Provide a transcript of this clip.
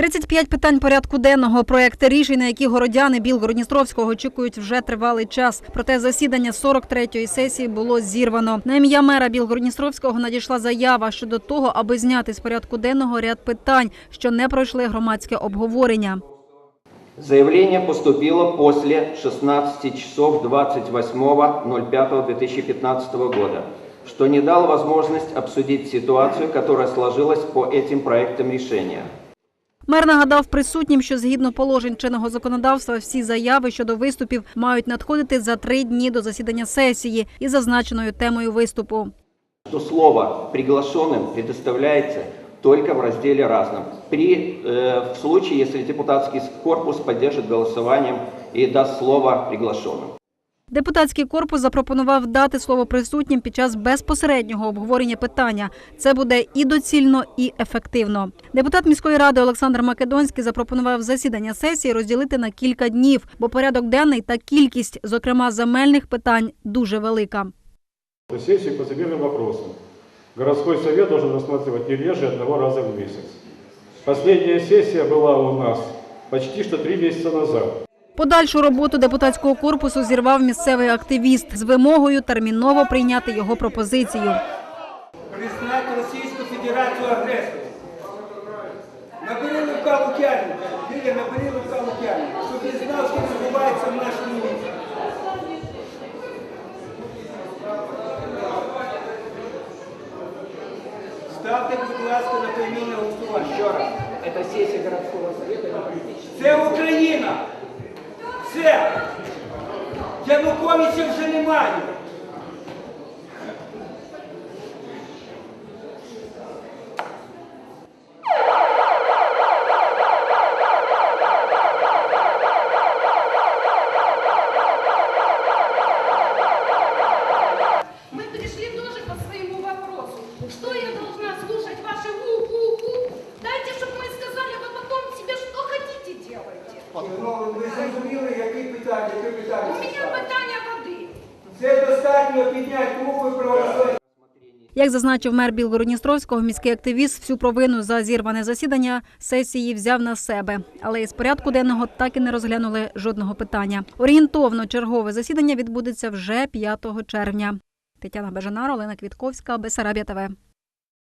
35 питань порядку денного. Проекти рішень, на які городяни Білгородністровського очікують вже тривалий час. Проте засідання 43-ї сесії було зірвано. На ім'я мера Білгородністровського надійшла заява щодо того, аби зняти з порядку денного ряд питань, що не пройшли громадське обговорення. Заявление поступило после 16 часов 28.05.2015 года, что не дало возможность обсудить ситуацию, которая сложилась по этим проектам решения. Мер нагадав присутнім, що згідно положень чинного законодавства всі заяви щодо виступів мають надходити за три дні до засідання сесії із зазначеною темою виступу. Что слово приглашенным предоставляется только в разделе «Разном». При, э, в случае, если депутатский корпус поддержит голосованием и даст слово приглашенным. Депутатський корпус запропонував дати слово присутнім під час безпосереднього обговорення питання. Це буде і доцільно, і ефективно. Депутат міської ради Олександр Македонський запропонував засідання сесії розділити на кілька днів, бо порядок денний та кількість, зокрема земельних питань, дуже велика. Сессию по земельным вопросам. Городской совет должен рассматривать не реже одного раза в месяц. Последняя сессия была у нас почти что три месяца назад. Подальшу роботу депутатського корпусу зірвав місцевий активіст з вимогою терміново прийняти його пропозицію. признати Російську Федерацію агресором. Набери Лука Лук'яненка, Юрія, набери Лука Лук'яненка, щоб він знав, що відбувається в нашому місті. Ставте, будь ласка, на поімінне голосування. Ще раз. Это сессия городского совета. Це Україна! Все! Януковича вже немає! Ну, ви зрозуміли, які питання, які питання. У меня питання води. Це достатньо підняти руку і проголосувати. Як зазначив мер Білгородністровського, міський активіст всю провину за зірване засідання сесії взяв на себе, але із порядку денного так і не розглянули жодного питання. Орієнтовно чергове засідання відбудеться вже 5 червня. Тетяна Бежанар, Олена Квітковська, Бесарабія ТВ.